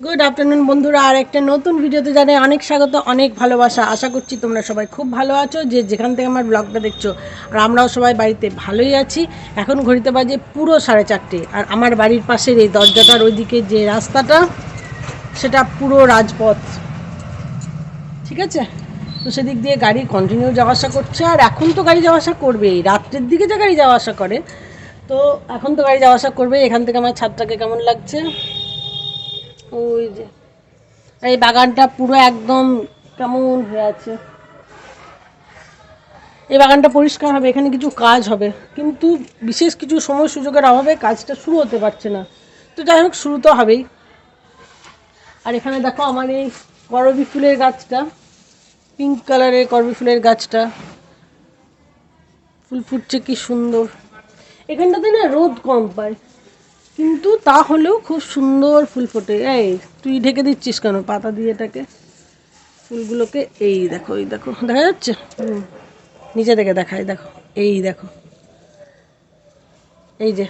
Good afternoon বন্ধুরা। আর একটা নতুন ভিডিওতে জানাই অনেক স্বাগত, অনেক ভালোবাসা। আশা করছি তোমরা সবাই খুব ভালো আছো, যে যেখান থেকে আমার ব্লগটা দেখছ। আর আমরাও সবাই বাড়িতে ভালোই আছি। এখন ঘড়িতে বাজে পুরো সাড়ে চারটে। আর আমার বাড়ির পাশের এই দরজাটার ওইদিকে যে রাস্তাটা, সেটা পুরো রাজপথ। ঠিক আছে? তো সেদিক দিয়ে গাড়ি কন্টিনিউ যাওয়া আসা করছে। আর এখন তো গাড়ি যাওয়া আসা করবেই। রাত্রের দিকে যে গাড়ি যাওয়া আসা করে, তো এখন তো গাড়ি যাওয়া আসা করবে এখান থেকে আমার ছাদটাকে কেমন লাগছে? ওই যে, এই বাগানটা পুরো একদম কেমন হয়ে আছে। এই বাগানটা পরিষ্কার হবে, এখানে কিছু কাজ হবে, কিন্তু বিশেষ কিছু সময় সুযোগের অভাবে কাজটা শুরু হতে পারছে না। তো যাই হোক, শুরু তো হবেই। আর এখানে দেখো আমার এই করবি ফুলের গাছটা পিঙ্ক কালারের করবি ফুলের গাছটা। ফুল ফুটছে কি সুন্দর। এখানটাতে না রোদ কম পায়। কিন্তু তা হলেও খুব সুন্দর ফুল ফোটে। এই, তুই ঢেকে দিচ্ছিস কেন পাতা দিয়ে এটাকে? ফুলগুলোকে এই দেখো এই দেখো, দেখা যাচ্ছে? নিচে থেকে দেখাই, দেখো, এই দেখো। এই যে,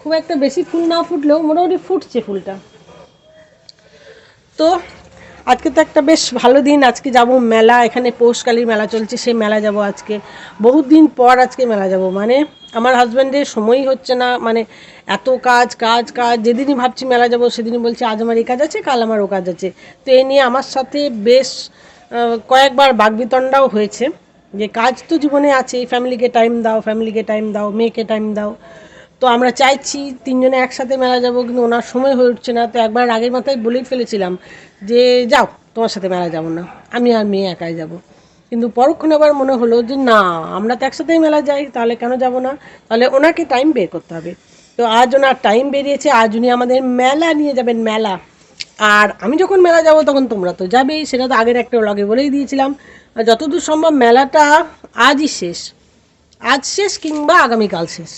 খুব একটা বেশি ফুল না ফুটলেও মোটামুটি ফুটছে ফুলটা। তো আজকে তো একটা বেশ ভালো দিন, আজকে যাব মেলা, এখানে পৌষকালীর মেলা চলছে, সেই মেলা যাব আজকে। বহুত দিন পর আজকে মেলা যাব মানে আমার হাজব্যান্ডের সময়ই হচ্ছে না মানে এত কাজ কাজ কাজ, যেদিনই ভাবছি মেলা যাব, সেদিনই বলছে, আজ আমার এই কাজ আছে, কাল আমার ও কাজ আছে। তো এই নিয়ে আমার সাথে বেশ কয়েকবার বাগবিতণ্ডাও হয়েছে, যে কাজ তো জীবনে আছে ফ্যামিলিকে টাইম দাও ফ্যামিলিকে টাইম দাও, মেয়েকে টাইম দাও। তো আমরা চাইছি তিনজনে একসাথে মেলা যাব, কিন্তু ওনার সময় হয়ে উঠছে না, তো একবার আগের মাথায় বলেই ফেলেছিলাম যে, যাও, তোমার সাথে মেলা যাব না, আমি আর মেয়ে একাই যাব। কিন্তু পরক্ষণ আবার মনে হলো যে, না, আমরা তো একসাথেই মেলা যাই, তাহলে কেন যাব না? তাহলে ওনাকে টাইম বের করতে হবে। তো আজ ওনার টাইম বেরিয়েছে, আজ উনি আমাদের মেলা নিয়ে যাবেন, মেলা। আর আমি যখন মেলা যাব, তখন তোমরা তো যাবেই, সেটা তো আগের একটা লগে বলেই দিয়েছিলাম। যতদূর সম্ভব মেলাটা আজই শেষ। আজ শেষ কিংবা আগামীকাল শেষ।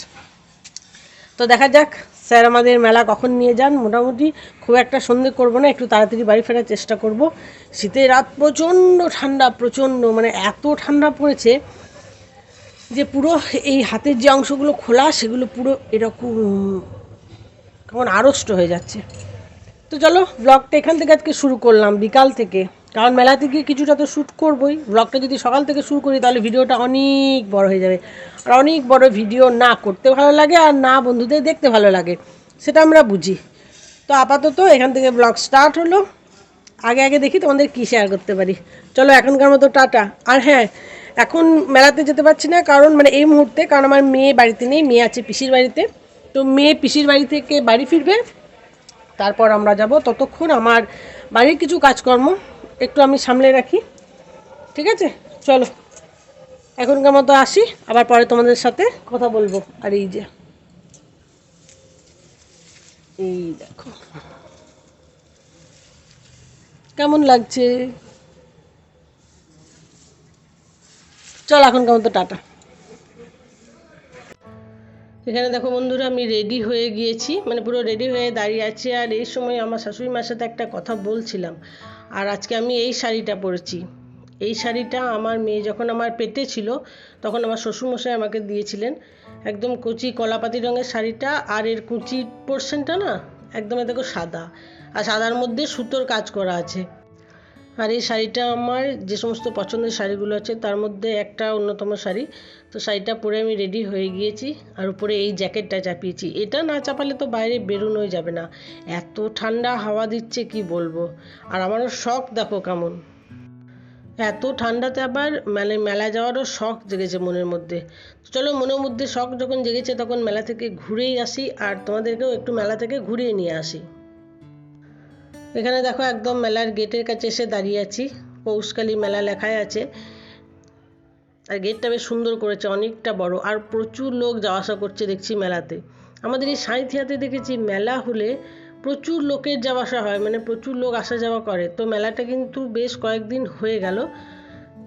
তো দেখা যাক, স্যার আমাদের মেলা কখন নিয়ে যান। মোটামুটি খুব একটা সন্ধে করব না, একটু তাড়াতাড়ি বাড়ি ফেরার চেষ্টা করব। শীতের রাত প্রচণ্ড ঠান্ডা, প্রচণ্ড মানে এত ঠান্ডা পড়েছে যে পুরো এই হাতের যে অংশগুলো খোলা, সেগুলো পুরো এরকম, কেমন আড়ষ্ট হয়ে যাচ্ছে। তো চলো ব্লগটা এখান থেকে আজকে শুরু করলাম, বিকাল থেকে। কারণ মেলাতে গিয়ে কিছুটা তো শ্যুট করবই। ব্লগটা যদি সকাল থেকে শুরু করি, তাহলে ভিডিওটা অনেক বড় হয়ে যাবে। আর অনেক বড় ভিডিও না করতে ভালো লাগে আর না বন্ধুদের দেখতে ভালো লাগে, সেটা আমরা বুঝি। তো আপাতত এখান থেকে ব্লগ স্টার্ট হলো। আগে আগে দেখি তোমাদের কী শেয়ার করতে পারি। চলো এখনকার মতো টাটা। আর হ্যাঁ এখন মেলাতে যেতে পারছি না কারণ মানে এই মুহূর্তে, কারণ আমার মেয়ে বাড়িতে নেই, মেয়ে আছে পিসির বাড়িতে। তো মেয়ে পিসির বাড়ি থেকে বাড়ি ফিরবে। তারপর আমরা যাব ততক্ষণ আমার বাড়ির কিছু কাজকর্ম। একটু আমি সামলে রাখি। ঠিক আছে? চলো। এখনকার মতো আসি। আবার পরে তোমাদের সাথে কথা বলব। আর এই যে। এই দেখো। কেমন লাগছে? চল এখনকার মতো টাটা। এখানে দেখো বন্ধুরা, আমি রেডি হয়ে গিয়েছি। মানে পুরো রেডি হয়ে দাঁড়িয়ে আছি। আর এই সময় আমার শাশুড়ি মার সাথে একটা কথা বলছিলাম। আর আজকে আমি এই শাড়িটা পরেছি। এই শাড়িটা আমার মেয়ে যখন আমার পেটে ছিল, তখন আমার শ্বশুরমশাই আমাকে দিয়েছিলেন। একদম কুচি কলাপাতি রঙের শাড়িটা আর এর কুচি পোর্শনটা না, একদম দেখো সাদা। আর সাদার মধ্যে সুতোর কাজ করা আছে। আর এই শাড়িটা আমার যে সমস্ত পছন্দের শাড়িগুলো আছে, তার মধ্যে একটা অন্যতম শাড়ি। তো শাড়িটা পরে আমি রেডি হয়ে গিয়েছি আর উপরে এই জ্যাকেটটা চাপিয়েছি। এটা না চাপালে তো বাইরে বেরোনোই যাবে না। এত ঠান্ডা হাওয়া দিচ্ছে, কি বলব? আর আমারও শখ, দেখো কেমন। এত ঠান্ডাতে আবার মানে মেলা যাওয়ারও শখ জেগেছে মনের মধ্যে। চলো মনের মধ্যে শখ যখন জেগেছে, তখন মেলা থেকে ঘুরেই আসি। আর তোমাদেরকেও একটু মেলা থেকে ঘুরিয়ে নিয়ে আসি। এখানে দেখো একদম মেলার গেটের কাছে এসে দাঁড়িয়ে আছি। পৌষকালী মেলা লেখাই আছে। আর গেটটা বেশ সুন্দর করেছে, অনেকটা বড়। আর প্রচুর লোক যাওয়া আসা করছে দেখছি মেলাতে। আমাদের এই সাঁইথিয়াতে দেখেছি, মেলা হলে প্রচুর লোকের যাওয়া আসা হয় মানে প্রচুর লোক আসা যাওয়া করে। তো মেলাটা কিন্তু বেশ কয়েকদিন হয়ে গেল,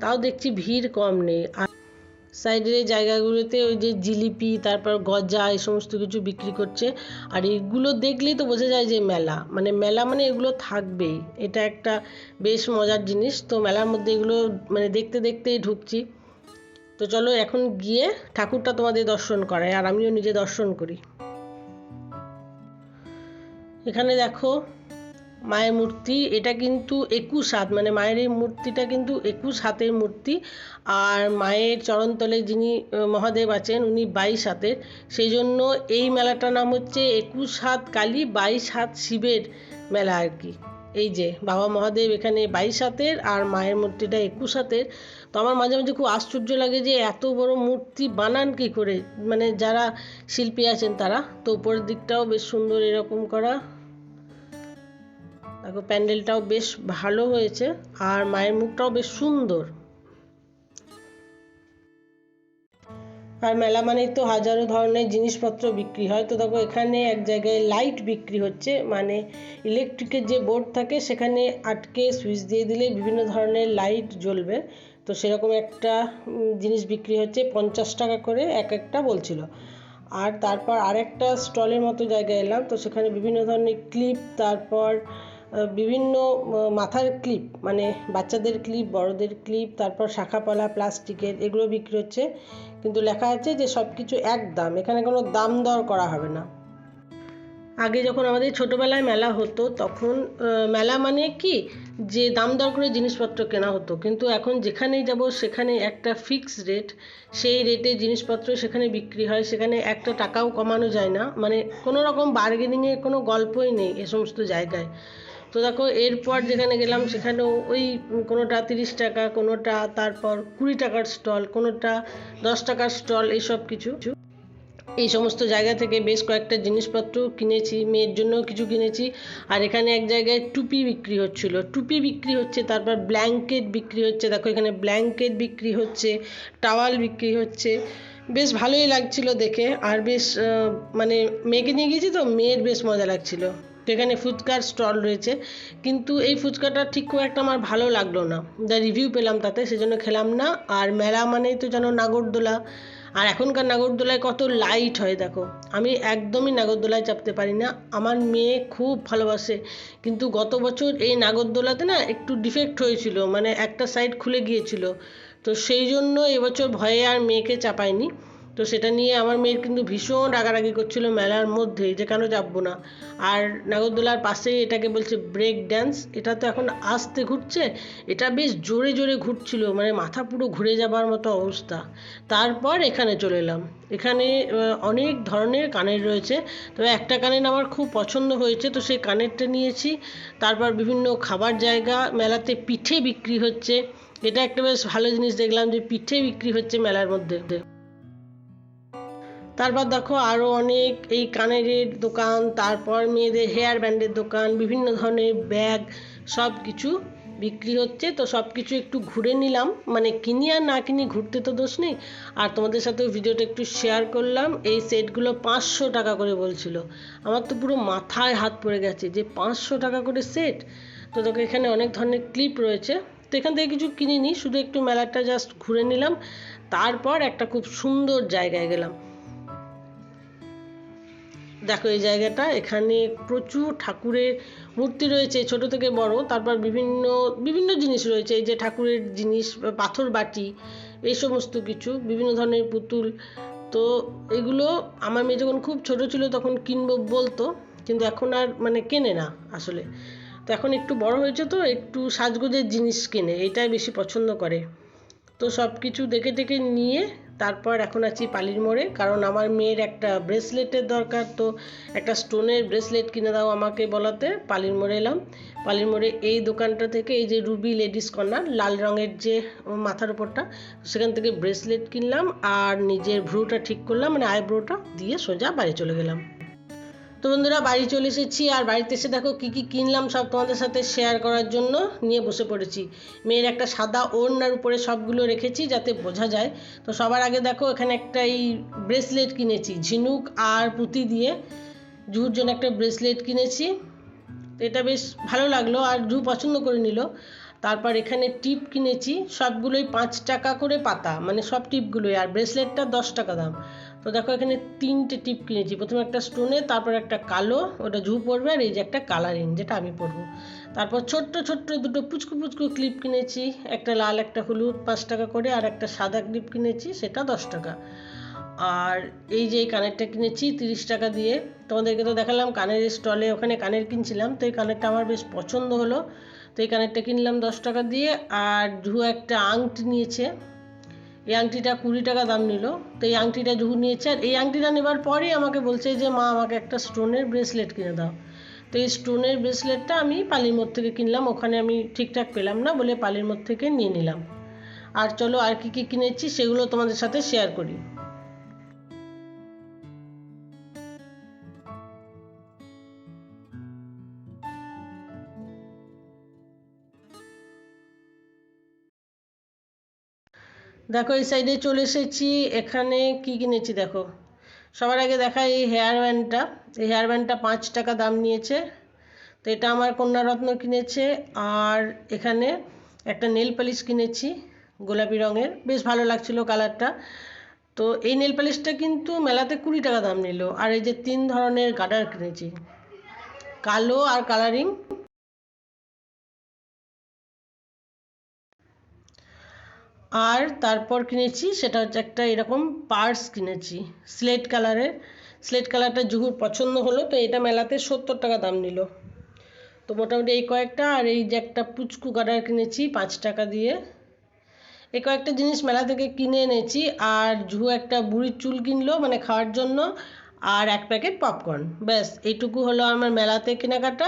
তাও দেখছি ভিড় কম নেই। আর সাইডের এই জায়গাগুলোতে ওই যে জিলিপি, তারপর গজা এই সমস্ত কিছু বিক্রি করছে। আর এগুলো দেখলেই তো বোঝা যায় যে মেলা। মানে মেলা মানে এগুলো থাকবেই। এটা একটা বেশ মজার জিনিস। তো মেলার মধ্যে এগুলো মানে দেখতে দেখতেই ঢুকছি। তো চলো এখন গিয়ে ঠাকুরটা তোমাদের দর্শন করাই। আর আমিও নিজে দর্শন করি। এখানে দেখো মায়ের মূর্তি, এটা কিন্তু একুশ হাত মানে মায়ের এই মূর্তিটা কিন্তু একুশ হাতের মূর্তি। আর মায়ের চরণতলে যিনি মহাদেব আছেন, উনি বাইশ হাতের। সেই জন্য এই মেলাটার নাম হচ্ছে একুশ হাত কালী, বাইশ হাত শিবের মেলা আর কি। এই যে, বাবা মহাদেব এখানে বাইশ হাতের আর মায়ের মূর্তিটা একুশ হাতের। তো আমার মাঝে মাঝে খুব আশ্চর্য লাগে যে এত বড় মূর্তি বানান কি করে? মানে যারা শিল্পী আছেন তারা, তো উপরের দিকটাও বেশ সুন্দর এরকম করা। দেখো, প্যান্ডেলটাও বেশ ভালো হয়েছে আর মায়ের মুখটাও বেশ সুন্দর। আর মেলা মানেই তো হাজারো ধরনের জিনিসপত্র বিক্রি হয়। তো দেখো, এখানে এক জায়গায় লাইট বিক্রি হচ্ছে মানে ইলেকট্রিকের যে বোর্ড থাকে, সেখানে আটকে সুইচ দিয়ে দিলে বিভিন্ন ধরনের লাইট জ্বলবে। তো সেরকম একটা জিনিস বিক্রি হচ্ছে, পঞ্চাশ টাকা করে এক একটা বলছিল। আর তারপর আরেকটা স্টলের মতো জায়গায় এলাম, তো সেখানে বিভিন্ন ধরনের ক্লিপ, তারপর বিভিন্ন মাথার ক্লিপ মানে বাচ্চাদের ক্লিপ বড়দের ক্লিপ তারপর শাখাপলা, প্লাস্টিকের, এগুলো বিক্রি হচ্ছে। কিন্তু লেখা আছে যে সব কিছু এক দাম, এখানে কোনো দাম দর করা হবে না। আগে যখন আমাদের ছোটোবেলায় মেলা হতো, তখন মেলা মানে কি? যে দাম দর করে জিনিসপত্র কেনা হতো। কিন্তু এখন যেখানেই যাব, সেখানে একটা ফিক্স রেট সেই রেটে জিনিসপত্র সেখানে বিক্রি হয়, সেখানে একটা টাকাও কমানো যায় না। মানে কোনো রকম বার্গেনিংয়ের কোনো গল্পই নেই এ সমস্ত জায়গায়। তো দেখো, এরপর যেখানে গেলাম, সেখানেও ওই কোনোটা তিরিশ টাকা, কোনোটা তারপর কুড়ি টাকার স্টল, কোনোটা দশ টাকার স্টল, এইসব কিছু। এই সমস্ত জায়গা থেকে বেশ কয়েকটা জিনিসপত্র কিনেছি, মেয়ের জন্য কিছু কিনেছি। আর এখানে এক জায়গায় টুপি বিক্রি হচ্ছিল। টুপি বিক্রি হচ্ছে, তারপর ব্ল্যাঙ্কেট বিক্রি হচ্ছে। দেখো, এখানে ব্ল্যাঙ্কেট বিক্রি হচ্ছে, টাওয়াল বিক্রি হচ্ছে। বেশ ভালোই লাগছিল দেখে। আর বেশ মানে মেয়েকে নিয়ে গেছি তো, মেয়ের বেশ মজা লাগছিল। তো এখানে ফুচকার স্টল রয়েছে। কিন্তু এই ফুচকাটা ঠিক খুব একটা আমার ভালো লাগল না। যা রিভিউ পেলাম তাতে, সেজন্য খেলাম না। আর মেলা মানেই তো যেন নাগরদোলা। আর এখনকার নাগরদোলায় কত লাইট হয়, দেখো। আমি একদমই নাগরদোলায় চাপতে পারি না। আমার মেয়ে খুব ভালোবাসে। কিন্তু গত বছর এই নাগরদোলাতে না একটু ডিফেক্ট হয়েছিল। মানে একটা সাইড খুলে গিয়েছিল। তো সেই জন্য এবছর ভয়ে আর মেয়েকে চাপাইনি। তো সেটা নিয়ে আমার মেয়ের কিন্তু ভীষণ রাগারাগি করছিল মেলার মধ্যে, যে কেন চাপবো না? আর নাগরদোলার পাশেই এটাকে বলছে ব্রেক ড্যান্স এটা তো এখন আস্তে ঘুরছে, এটা বেশ জোরে জোরে ঘুরছিল মানে মাথা পুরো ঘুরে যাবার মতো অবস্থা। তারপর এখানে চলে এলাম। এখানে অনেক ধরনের কানের রয়েছে, তবে একটা কানের আমার খুব পছন্দ হয়েছে, তো সেই কানেরটা নিয়েছি। তারপর বিভিন্ন খাবার জায়গা, মেলাতে পিঠে বিক্রি হচ্ছে। এটা একটা বেশ ভালো জিনিস দেখলাম যে পিঠে বিক্রি হচ্ছে মেলার মধ্যে। তারপর দেখো আরও অনেক এই কানের দোকান, তারপর মেয়েদের হেয়ার ব্যান্ডের দোকান, বিভিন্ন ধরনের ব্যাগ সব কিছু বিক্রি হচ্ছে। তো সব কিছু একটু ঘুরে নিলাম। মানে কিনি আর না কিনি ঘুরতে তো দোষ নেই। আর তোমাদের সাথেও ভিডিওটা একটু শেয়ার করলাম। এই সেটগুলো পাঁচশো টাকা করে বলছিল। আমার তো পুরো মাথায় হাত পড়ে গেছে যে পাঁচশো টাকা করে সেট তো তোকে এখানে অনেক ধরনের ক্লিপ রয়েছে। তো এখান থেকে কিছু কিনিনি শুধু একটু মেলাটা জাস্ট ঘুরে নিলাম। তারপর একটা খুব সুন্দর জায়গায় গেলাম। দেখো এই জায়গাটা, এখানে প্রচুর ঠাকুরের মূর্তি রয়েছে, ছোট থেকে বড়। তারপর বিভিন্ন বিভিন্ন জিনিস রয়েছে। এই যে ঠাকুরের জিনিস, পাথর বাটি, এই সমস্ত কিছু, বিভিন্ন ধরনের পুতুল। তো এগুলো আমার মেয়ে যখন খুব ছোট ছিল তখন কিনবো বলতো, কিন্তু এখন আর মানে কেনে না আসলে। তো এখন একটু বড় হয়েছে তো, একটু সাজগোজের জিনিস কেনে এটাই বেশি পছন্দ করে। তো সব কিছু দেখে টেকে নিয়ে তারপর এখন আছি পালির মোড়ে, কারণ আমার মেয়ের একটা ব্রেসলেটের দরকার, তো একটা স্টোনের ব্রেসলেট কিনে দাও আমাকে বলাতে, পালির মোড়ে এলাম। পালির মোড়ে এই দোকানটা থেকে এই যে রুবি লেডিস কর্নার, লাল রঙের যে মাথার উপরটা, সেখান থেকে ব্রেসলেট কিনলাম আর নিজের ভ্রুটা ঠিক করলাম মানে আইব্রোটা দিয়ে সোজা বাড়ি চলে গেলাম। তো বন্ধুরা, বাড়ি চলে এসেছি আর বাড়িতে এসে দেখো কী কী কিনলাম সব তোমাদের সাথে শেয়ার করার জন্য নিয়ে বসে পড়েছি। মেয়ের একটা সাদা ওড়নার উপরে সবগুলো রেখেছি যাতে বোঝা যায়। তো সবার আগে দেখো, এখানে একটা এই ব্রেসলেট কিনেছি, ঝিনুক আর পুঁতি দিয়ে জুহুর জন্য একটা ব্রেসলেট কিনেছি। তো এটা বেশ ভালো লাগল আর জু পছন্দ করে নিল। তারপর এখানে টিপ কিনেছি, সবগুলোই পাঁচ টাকা করে পাতা মানে সব টিপগুলোই, আর ব্রেসলেটটা দশ টাকা দাম। তো দেখো এখানে তিনটে টিপ কিনেছি, প্রথমে একটা স্টোনে, তারপর একটা কালো, ওটা জু পড়বে আর এই যে একটা কালারিং যেটা আমি পরবো। তারপর ছোট্ট ছোট্ট দুটো পুচকু পুচকু ক্লিপ কিনেছি, একটা লাল, একটা হলুদ পাঁচ টাকা করে, আর একটা সাদা ক্লিপ কিনেছি, সেটা দশ টাকা। আর এই যে কানেরটা কিনেছি, তিরিশ টাকা দিয়ে, তোমাদেরকে তো দেখালাম, কানের স্টলে, ওখানে কানের কিনছিলাম, তো এই কানেরটা আমার বেশ পছন্দ হলো। তো এই কানেরটা কিনলাম দশ টাকা দিয়ে আর জুহু একটা আংটি নিয়েছে। এই আংটিটা কুড়ি টাকা দাম নিল। তো এই আংটিটা জুহু নিয়েছে আর এই আংটিটা নেবার পরেই আমাকে বলছে যে, মা, আমাকে একটা স্টোনের ব্রেসলেট কিনে দাও। তো এই স্টোনের ব্রেসলেটটা আমি পালির মোড় থেকে কিনলাম। ওখানে আমি ঠিকঠাক পেলাম না বলে পালির মোড় থেকে নিয়ে নিলাম। আর চলো আর কি কি কিনেছি সেগুলো তোমাদের সাথে শেয়ার করি। দেখো, এই সাইডে চলে এসেছি। এখানে কি কিনেছি দেখো? সবার আগে দেখা এই হেয়ার ব্যান্ডটা এই হেয়ার ব্যান্ডটা পাঁচ টাকা দাম নিয়েছে। তো এটা আমার কন্যারত্ন কিনেছে। আর এখানে একটা নেল পালিশ কিনেছি, গোলাপি রঙের। বেশ ভালো লাগছিল কালারটা তো এই নেল পালিশটা কিন্তু মেলাতে কুড়ি টাকা দাম নিল। আর এই যে তিন ধরনের গার্ডার কিনেছি। কালো আর কালারিং আর তারপর কিনেছি, সেটা হচ্ছে একটা এরকম পার্স কিনেছি, স্লেট কালারের। স্লেট কালারটা জুহুর পছন্দ হলো, তো এটা মেলাতে সত্তর টাকা দাম নিল। তো মোটামুটি এই কয়েকটা, আর এই যে একটা পুচকু গার্ডার কিনেছি, পাঁচ টাকা দিয়ে। এই কয়েকটা জিনিস মেলা থেকে কিনে এনেছি, আর জুহু একটা বুড়ির চুল কিনলো মানে খাওয়ার জন্য, আর এক প্যাকেট পপকর্ন। ব্যাস, এইটুকু হলো আমার মেলাতে কেনাকাটা।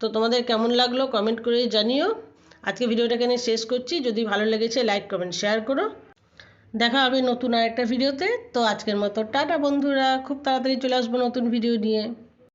তো তোমাদের কেমন লাগল, কমেন্ট করে জানিও। আজকে ভিডিওটাকে এখানে শেষ করছি। যদি ভালো লেগেছে লাইক কমেন্ট শেয়ার করো। দেখা হবে নতুন আর একটা ভিডিওতে। তো আজকের মতো টাটা বন্ধুরা। খুব তাড়াতাড়ি চলে আসব নতুন ভিডিও নিয়ে।